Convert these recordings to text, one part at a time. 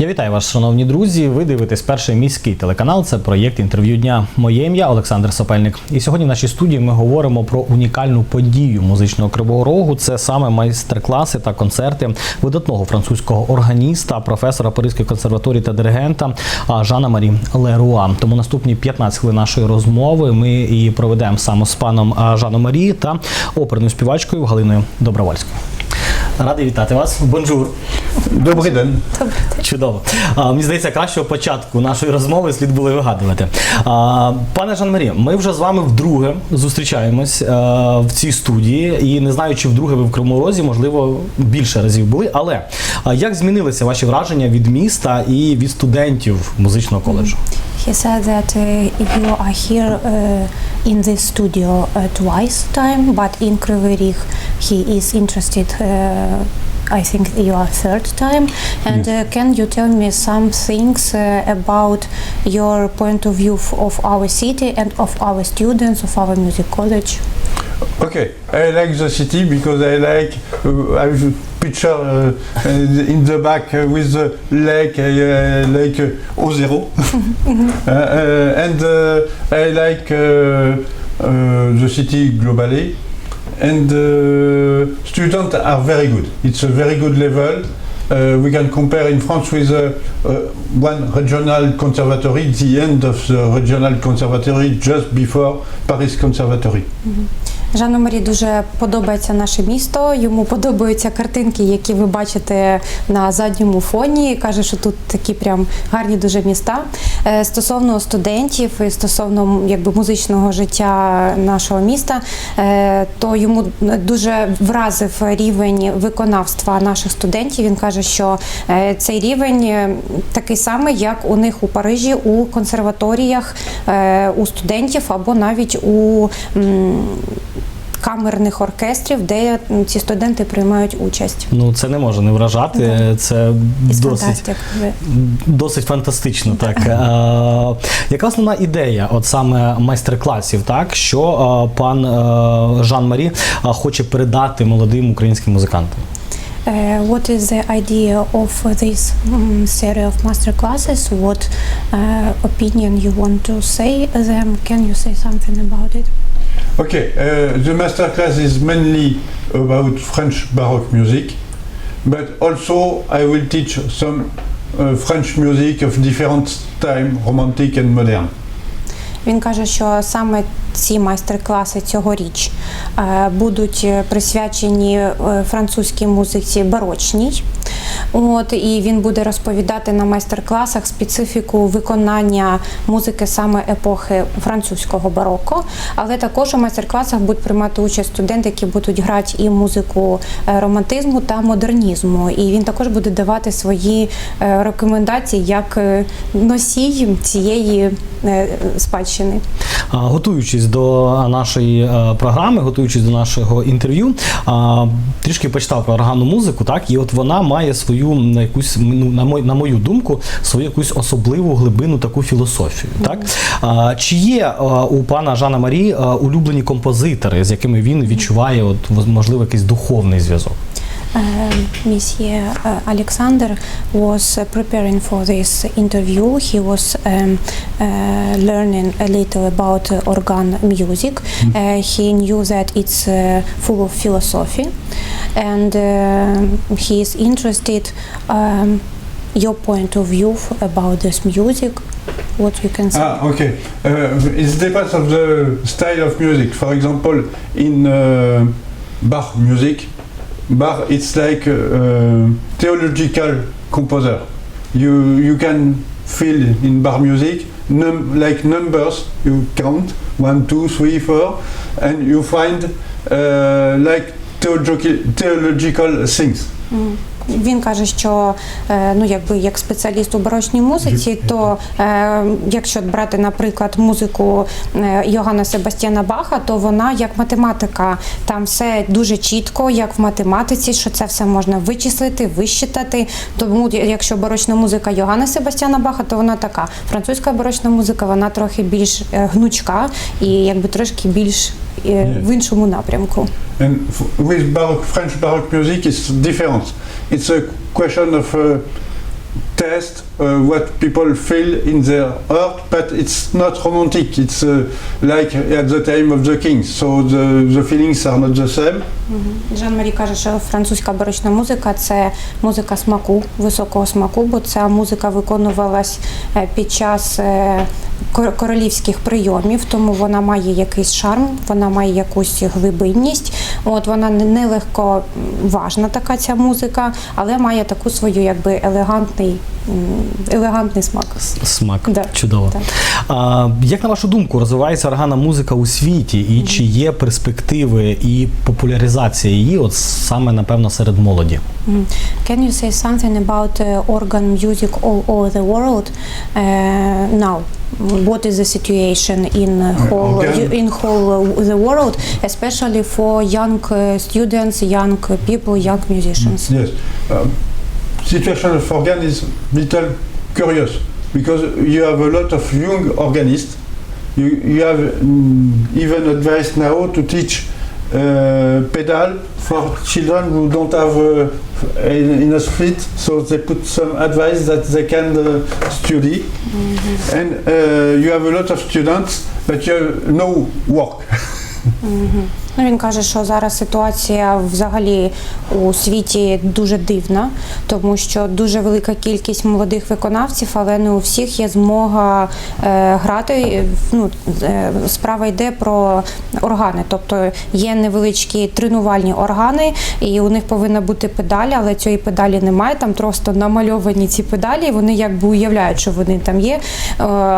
Я вітаю вас, шановні друзі. Ви дивитесь перший міський телеканал. Це проєкт інтерв'ю дня. Моє ім'я Олександр Сапельник. І сьогодні в нашій студії ми говоримо про унікальну подію музичного кривого рогу. Це саме майстер-класи та концерти видатного французького органіста, професора Паризької консерваторії та диригента Жана Марі Леруа. Тому наступні 15 хвилин нашої розмови ми і проведемо саме з паном Жаном Марі та оперною співачкою Галиною Добровольською. Радий вітати вас. Бонжур. Добрий день. Чудово. А, мені здається, кращого початку нашої розмови слід було вигадувати. А, пане Жан-Марі, ми вже з вами вдруге зустрічаємось а, в цій студії, і не знаю, чи вдруге ви в Кривому Розі, можливо, більше разів були. Але а, як змінилися ваші враження від міста і від студентів музичного коледжу? He said that uh, you are here uh, in this studio uh, twice time, but in Kryvyi Rih he is interested. Uh, I think you are third time. And uh, can you tell me some things uh, about your point of view of our city and of our students of our music college? Okay, I like the city because I like uh, I picture uh, in the back uh, with the lake. Uh, like uh, Ozero, uh, uh, and uh, I like uh, uh, the city globally. And uh, students are very good. It's a very good level. Uh, we can compare in France with uh, uh, one regional conservatory, the end of the regional conservatory just before Paris Conservatory. Жану Марі дуже подобається наше місто. Йому подобаються картинки, які ви бачите на задньому фоні. Каже, що тут такі прям гарні дуже міста. Е, Стосовно студентів і стосовно якби музичного життя нашого міста, е, то йому дуже вразив рівень виконавства наших студентів. Він каже, що е, цей рівень такий самий, як у них у Парижі, у консерваторіях, у студентів або навіть у камерних оркестрів, де ці студенти приймають участь. Ну, це не може не вражати. Це Із досить. фантастик. Досить фантастично, так. Е, яка основна ідея от саме майстер-класів, так, що е, пан е, Жан-Марі е, хоче передати молодим українським музикантам? Uh, what is the idea of this um, series of master classes? What uh, opinion you want to say them? Can you say something about it? Okay, uh, the masterclass is mainly about French Baroque music, but also I will teach some uh, French music of different time, romantic and modern. Він каже, що саме ці майстер-класи цьогоріч е, будуть присвячені е, французькій музиці барочній. От і він буде розповідати на майстер-класах специфіку виконання музики саме епохи французького бароко. Але також у майстер-класах будуть приймати участь студенти, які будуть грати і музику е, романтизму та модернізму. І він також буде давати свої е, рекомендації як е, носій цієї спадщини. Готуючись до нашої програми, готуючись до нашого інтерв'ю, трішки почитав про органну музику, так, і от вона має свою м, якусь, ну, на мою, на мою думку, свою якусь особливу глибину таку філософію. Так? А, Чи є а, у пана Жана Марі а, улюблені композитори, з якими він відчуває, от, можливо, якийсь духовний зв'язок? Uh, Monsieur uh, Alexander was uh, preparing for this interview. He was um, uh, learning a little about uh, organ music. Uh, he knew that it's uh, full of philosophy, and uh, he is interested. Um, your point of view about this music, what you can say? Ah, okay. Uh, it depends of the style of music. For example, in uh, Bach music, Bach it's like a, theological composer. You you can feel in bar music num- like numbers. You count one, two, three, four, and you find uh, like theological theological things. М. Він каже, що е, ну якби як спеціаліст у барочній музиці, то е, якщо брати, наприклад, музику е, Йоганна Себастьяна Баха, то вона як математика, там все дуже чітко, як в математиці, що це все можна вичислити, вищитати. Тому якщо барочна музика Йоганна Себастьяна Баха, то вона така. Французька барочна музика, вона трохи більш гнучка і якби трошки більш в іншому напрямку. And with Baroque, French Baroque music, it's different. It's a question of uh, test uh, what people feel in their heart, but it's not romantic. It's uh, like at the time of the kings, so the, the feelings are not the same. Жан Марі каже, що французька барочна музика це музика смаку, високого смаку, бо ця музика виконувалась е, під час е, королівських прийомів, тому вона має якийсь шарм, вона має якусь глибинність. От вона не- нелегко важна така ця музика, але має таку свою якби елегантний, елегантний смак. Смак. Да. Чудово. Так. А, як на вашу думку, розвивається органна музика у світі, і чи є перспективи і популяризація її, от саме напевно серед молоді? Mm. Can you say something about uh, organ music all over the world uh, now? What is the situation in uh, whole in whole uh, the world, especially for young uh, students, young people, young musicians? Yes. Um, situation of organ is little curious because you have a lot of young organists. You, you have mm, even advice now to teach uh, pedal for children who don't have uh, enough feet, so they put some advice that they can uh, study. And uh, you have a lot of students, but you have no work. Ну, він каже, що зараз ситуація взагалі у світі дуже дивна, тому що дуже велика кількість молодих виконавців, але не у всіх є змога е, грати. Ну, е, справа йде про органи, тобто є невеличкі тренувальні органи, і у них повинна бути педалі, але цієї педалі немає. Там просто намальовані ці педалі, і вони якби уявляють, що вони там є. Е,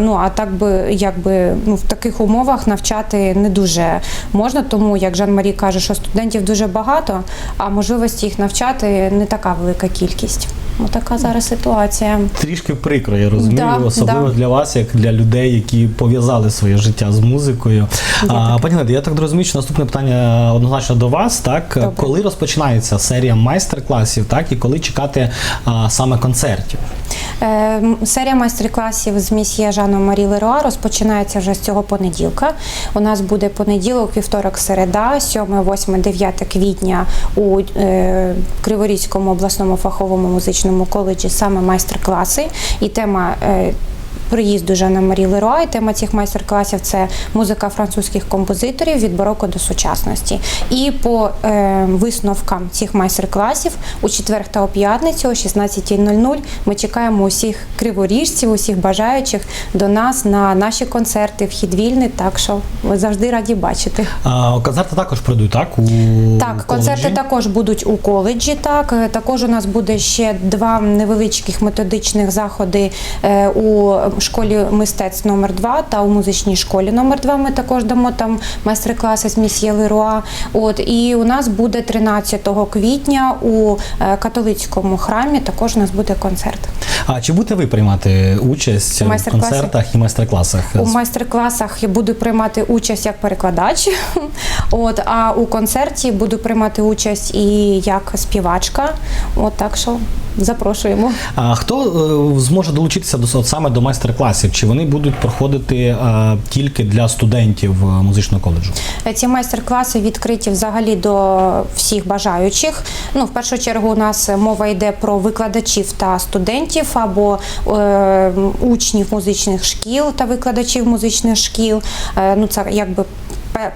ну а так би якби ну в таких умовах навчати не дуже можна, тому як Жан Марі каже, що студентів дуже багато, а можливості їх навчати не така велика кількість. Отака зараз ситуація. Трішки прикро, я розумію, Да, особливо да. для вас, як для людей, які пов'язали своє життя з музикою. А, пані Леді, я так розумію, що наступне питання однозначно до вас. Так, Добре. коли розпочинається серія майстер-класів, так і коли чекати а, саме концертів? Е, Серія майстер-класів з місьє Жаном Марі Леруа розпочинається вже з цього понеділка. У нас буде понеділок, вівторок, середа, 7, 8, 9 квітня у е, Криворізькому обласному фаховому музичному коледжі саме майстер-класи. І тема е, приїзду Жана Марі Леруа. І тема цих майстер-класів це музика французьких композиторів від бароко до сучасності. І по е, висновкам цих майстер-класів у четвер та у п'ятницю о 16.00 ми чекаємо усіх криворіжців, усіх бажаючих до нас на наші концерти. Вхід вільний, так що ми завжди раді бачити. А, концерти також пройдуть, так? У Так, концерти також будуть у коледжі. Так також у нас буде ще два невеличких методичних заходи е, у школі мистецтв номер 2 та у музичній школі номер 2 Ми також дамо там майстер-класи з місьє Леруа. От і у нас буде 13 квітня у е, католицькому храмі. Також у нас буде концерт. А чи будете ви приймати участь У в концертах і майстер-класах? У майстер-класах я буду приймати участь як перекладач. От а у концерті буду приймати участь і як співачка. От так що запрошуємо. А хто е, зможе долучитися до саме до майстер-класів? Чи вони будуть проходити е, тільки для студентів е, музичного коледжу? Ці майстер-класи відкриті взагалі до всіх бажаючих. Ну, в першу чергу, у нас мова йде про викладачів та студентів або е, учнів музичних шкіл та викладачів музичних шкіл. Е, ну, це якби.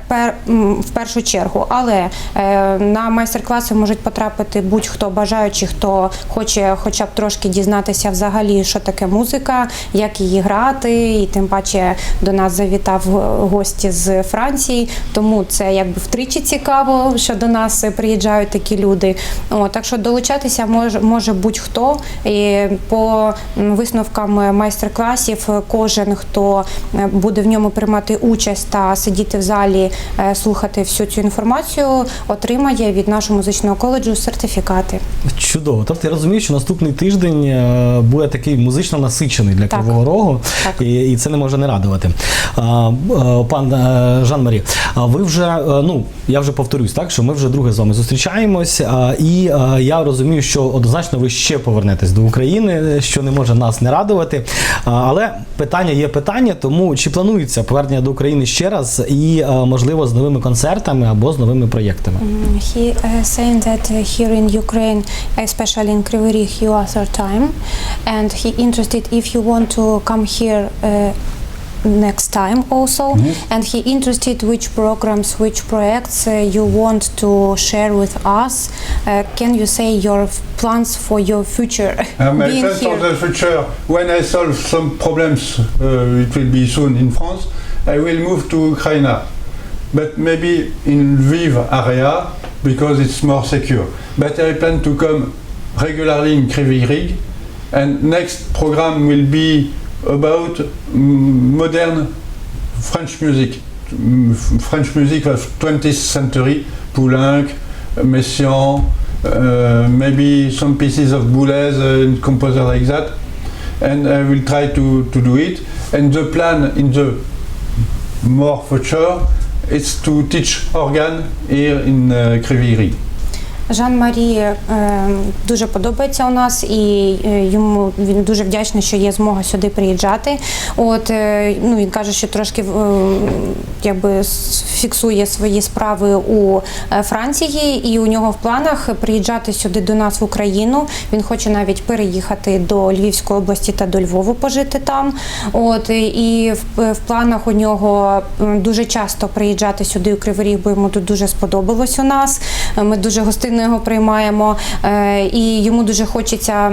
Пер- в першу чергу, але е, на майстер-класи можуть потрапити будь-хто бажаючий, хто хоче хоча б трошки дізнатися взагалі, що таке музика, як її грати, і тим паче до нас завітав гості з Франції, тому це якби втричі цікаво, що до нас приїжджають такі люди. О, так що долучатися може, може будь-хто. І по висновкам майстер-класів, кожен, хто е, буде в ньому приймати участь та сидіти в залі, е, слухати всю цю інформацію, отримає від нашого музичного коледжу сертифікати. Чудово. Тобто я розумію, що наступний тиждень е, буде такий музично насичений для Так. Кривого Рогу, Так. і, і це не може не радувати. Е, Пан Жан Марі, а ви вже ну я вже повторюсь, так що ми вже друге з вами зустрічаємось, і я розумію, що однозначно ви ще повернетесь до України, що не може нас не радувати. Але питання є питання, тому чи планується повернення до України ще раз, і можливо, з новими концертами або з новими проєктами. Mm, He uh, saying that uh, here in Ukraine, especially in Kryvyi Rih, you are third time, and he interested if you want to come here uh, next time also, and he interested which programs, which projects uh, you want to share with us. Uh, can you say your f- plans for your future Uh, my being plans for here? the future, when I solve some problems, uh, it will be soon in France, I will move to Ukraine. But maybe in Lviv area, because it's more secure. But I plan to come regularly in Kryvyi Rih, and next program will be about modern French music. French music of 20th century, Poulenc, Messiaen, uh, maybe some pieces of Boulez uh, and composer like that. And I will try to, to do it. And the plan in the more future is to teach organ here in uh. Жан Марі е, дуже подобається у нас, і е, йому він дуже вдячний, що є змога сюди приїжджати. От е, ну він каже, що трошки якби фіксує свої справи у Франції, і у нього в планах приїжджати сюди до нас в Україну. Він хоче навіть переїхати до Львівської області та до Львову пожити там. От і в, в планах у нього дуже часто приїжджати сюди у Кривий Ріг, бо йому тут дуже сподобалось у нас. Ми дуже гостинно його приймаємо, е, і йому дуже хочеться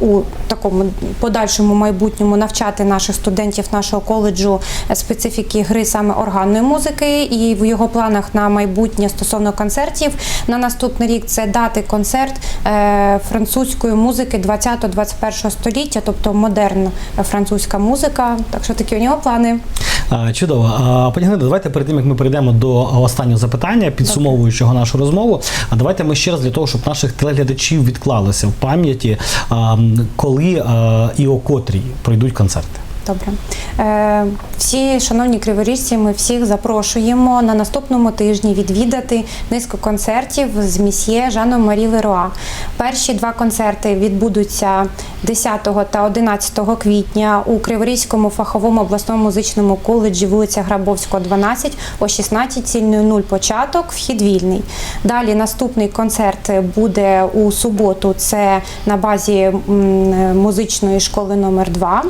у такому подальшому майбутньому навчати наших студентів нашого коледжу е, специфіки гри саме органної музики. І в його планах на майбутнє стосовно концертів на наступний рік це дати концерт е, французької музики 20-21 століття, тобто модерн французька музика. Так що такі у нього плани. Чудово. Пані Гнида, давайте перед тим, як ми перейдемо до останнього запитання, підсумовуючого нашу розмову, а давайте ми ще раз для того, щоб наших телеглядачів відклалося в пам'яті, коли і о котрій пройдуть концерти. Добре. Е, всі, шановні криворіжці, ми всіх запрошуємо на наступному тижні відвідати низку концертів з місьє Жаном Марі Леруа. Перші два концерти відбудуться 10 та 11 квітня у Криворізькому фаховому обласному музичному коледжі вулиця Грабовського, 12 о 16.00 початок, вхід вільний. Далі наступний концерт буде у суботу. Це на базі музичної школи номер 2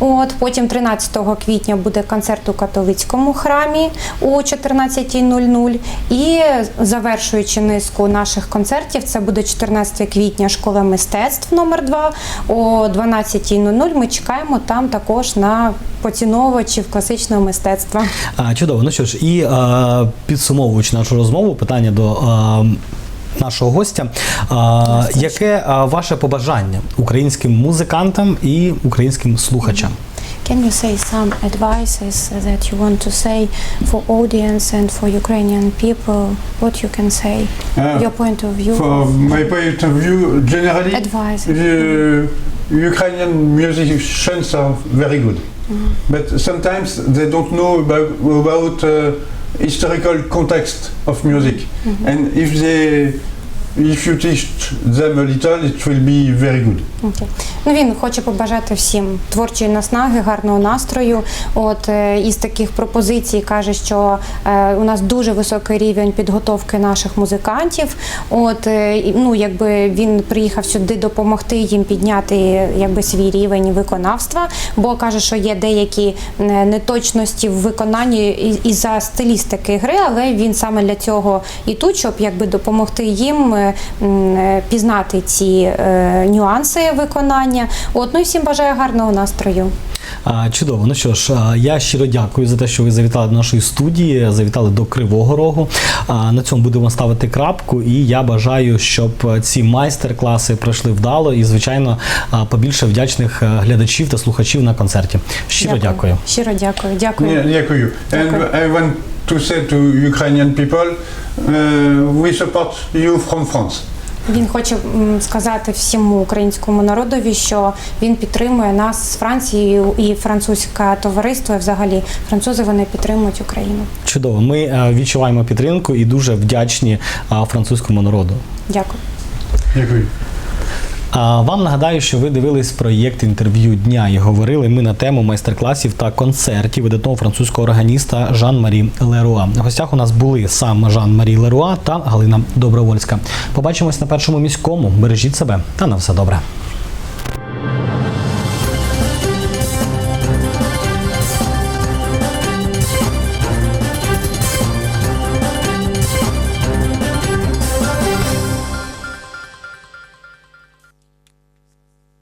От потім 13 квітня буде концерт у католицькому храмі о 14.00. І завершуючи низку наших концертів, це буде 14 квітня школа мистецтв номер 2 о 12.00. Ми чекаємо там також на поціновувачів класичного мистецтва. А, Чудово. Ну що ж, і а, підсумовуючи нашу розмову, питання до. А, Нашого гостя, а, яке а, ваше побажання українським музикантам і українським слухачам? Can you say some advices that you want to say for audience and for Ukrainian people? What you can say? Uh, Your point of view? For my point of view, generally, Advice. the Ukrainian musicians are very good. But sometimes they don't know about, about uh, historical context of music. And if they if you teach them a little, it will be very good. Окей. Ну він хоче побажати всім творчої наснаги, гарного настрою. От е, із таких пропозицій каже, що е, у нас дуже високий рівень підготовки наших музикантів. От е, ну, якби він приїхав сюди допомогти їм підняти якби свій рівень виконавства, бо каже, що є деякі е, неточності в виконанні і- із-за стилістики гри, але він саме для цього і тут, щоб якби допомогти їм е, пізнати ці е, нюанси виконання. От, ну і всім бажаю гарного настрою. А, Чудово. Ну що ж, я щиро дякую за те, що ви завітали до нашої студії, завітали до Кривого Рогу. А, На цьому будемо ставити крапку. І я бажаю, щоб ці майстер-класи пройшли вдало і, звичайно, побільше вдячних е, глядачів та слухачів на концерті. Щиро дякую. Щиро дякую. Дякую. Yeah, Дякую. And Дякую. I want to say to Ukrainian people, uh, we support you from France. Він хоче сказати всьому українському народові, що він підтримує нас з Францією і французьке товариство. І взагалі французи вони підтримують Україну. Чудово. Ми е, відчуваємо підтримку і дуже вдячні французькому народу. Дякую. Дякую. Вам нагадаю, що ви дивились проєкт інтерв'ю дня і говорили ми на тему майстер-класів та концертів видатного французького органіста Жан-Марі Леруа. В гостях у нас були сам Жан-Марі Леруа та Галина Добровольська. Побачимось на першому міському. Бережіть себе та на все добре.